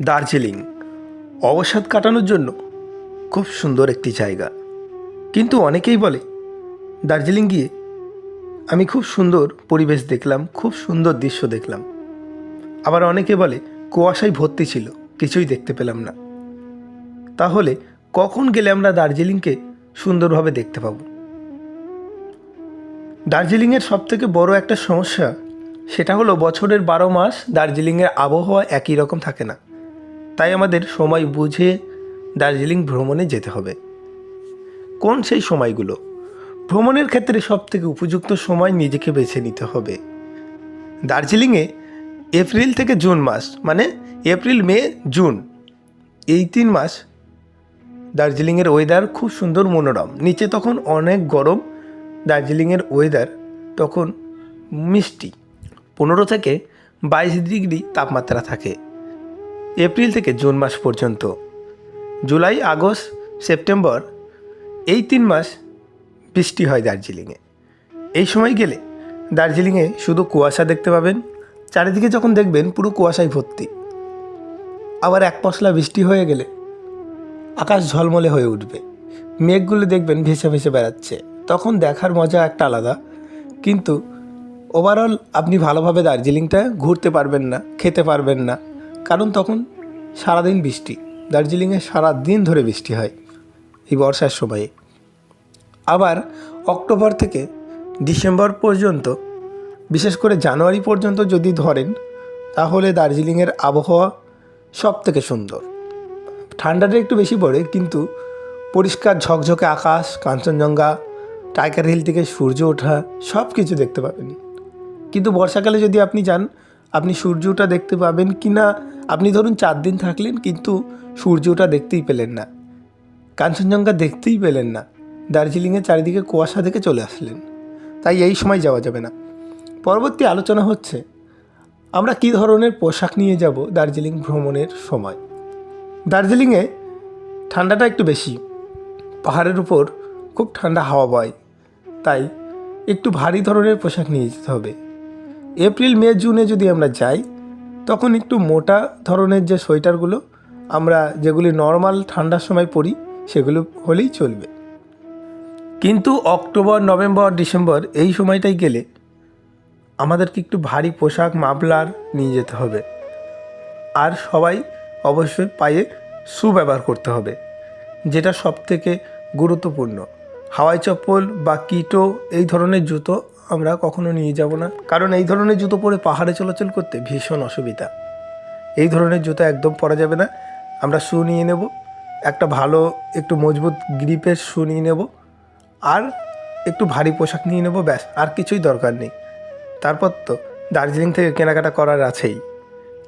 দার্জিলিং। অবসাদ কাটানোর জন্য খুব সুন্দর একটি জায়গা। কিন্তু অনেকেই বলে, দার্জিলিং গিয়ে আমি খুব সুন্দর পরিবেশ দেখলাম, খুব সুন্দর দৃশ্য দেখলাম। আবার অনেকে বলে, কুয়াশায় ভর্তি ছিল, কিছুই দেখতে পেলাম না। তাহলে কখন গেলে আমরা দার্জিলিংকে সুন্দরভাবে দেখতে পাবো? দার্জিলিংয়ের সবথেকে বড় একটা সমস্যা, সেটা হলো বছরের বারো মাস দার্জিলিংয়ের আবহাওয়া একই রকম থাকে না। তাই আমাদের সময় বুঝে দার্জিলিং ভ্রমণে যেতে হবে। কোন সেই সময়গুলো? ভ্রমণের ক্ষেত্রে সবথেকে উপযুক্ত সময় নিজেকে বেছে নিতে হবে। দার্জিলিংয়ে এপ্রিল থেকে জুন মাস মানে এপ্রিল, মে, জুন, এই তিন মাস দার্জিলিংয়ের ওয়েদার খুব সুন্দর মনোরম। নিচে তখন অনেক গরম, দার্জিলিংয়ের ওয়েদার তখন মিষ্টি। পনেরো থেকে বাইশ ডিগ্রি তাপমাত্রা থাকে। এপ্রিল থেকে জুন মাস পর্যন্ত। জুলাই, আগস্ট, সেপ্টেম্বর, এই তিন মাস বৃষ্টি হয় দার্জিলিংয়ে। এই সময় গেলে দার্জিলিংয়ে শুধু কুয়াশা দেখতে পাবেন, চারিদিকে যখন দেখবেন পুরো কুয়াশায় ভর্তি। আবার এক পশলা বৃষ্টি হয়ে গেলে আকাশ ঝলমলে হয়ে উঠবে। মেঘগুলো দেখবেন ভেসে ভেসে বেড়াচ্ছে। তখন দেখার মজা একটা আলাদা। কিন্তু ওভারঅল আপনি ভালোভাবে দার্জিলিংটা ঘুরতে পারবেন না, খেতে পারবেন না। কারণ তখন সারাদিন বৃষ্টি। দার্জিলিংয়ে সারা দিন ধরে বৃষ্টি হয় এই বর্ষার সময়ে। আবার অক্টোবর থেকে ডিসেম্বর পর্যন্ত, বিশেষ করে জানুয়ারি পর্যন্ত যদি ধরেন, তাহলে দার্জিলিংয়ের আবহাওয়া সব থেকে সুন্দর। ঠান্ডাটা একটু বেশি পড়ে, কিন্তু পরিষ্কার ঝকঝকে আকাশ, কাঞ্চনজঙ্ঘা, টাইগার হিল থেকে সূর্য ওঠা সব কিছু দেখতে পাবেন। কিন্তু বর্ষাকালে যদি আপনি যান আপনি সূর্যটা দেখতে পাবেন কি না আপনি ধরুন চার দিন থাকলেন কিন্তু সূর্যটা দেখতেই পেলেন না। কাঞ্চনজঙ্ঘা দেখতেই পেলেন না। দার্জিলিংয়ের চারিদিকে কুয়াশা থেকে চলে আসলেন। তাই এই সময় যাওয়া যাবে না। পরবর্তী আলোচনা হচ্ছে, আমরা কী ধরনের পোশাক নিয়ে যাব দার্জিলিং ভ্রমণের সময়? দার্জিলিংয়ে ঠান্ডাটা একটু বেশি। পাহাড়ের উপর খুব ঠান্ডা হাওয়া বয়। তাই একটু ভারী ধরনের পোশাক নিয়ে যেতে হবে। এপ্রিল, মে, জুনে যদি আমরা যাই, তখন একটু মোটা ধরনের যে সোয়েটারগুলো আমরা যেগুলি নর্মাল ঠান্ডার সময় পরি, সেগুলো হলেই চলবে। কিন্তু অক্টোবর, নভেম্বর, ডিসেম্বর এই সময়টাই গেলে আমাদেরকে একটু ভারী পোশাক, মাফলার নিয়ে যেতে হবে। আর সবাই অবশ্যই পায়ে শু ব্যবহার করতে হবে, যেটা সব থেকে গুরুত্বপূর্ণ। হাওয়াই চপ্পল বা কিটো এই ধরনের জুতো আমরা কখনো নিয়ে যাব না। কারণ এই ধরনের জুতো পরে পাহাড়ে চলাচল করতে ভীষণ অসুবিধা। এই ধরনের জুতো একদম পরা যাবে না। আমরা শু নিয়ে নেব, একটা ভালো, একটু মজবুত গ্রিপের শু নিয়ে নেব, আর একটু ভারী পোশাক নিয়ে নেব, ব্যাস, আর কিছুই দরকার নেই। তারপর তো দার্জিলিং থেকে কেনাকাটা করার আছেই।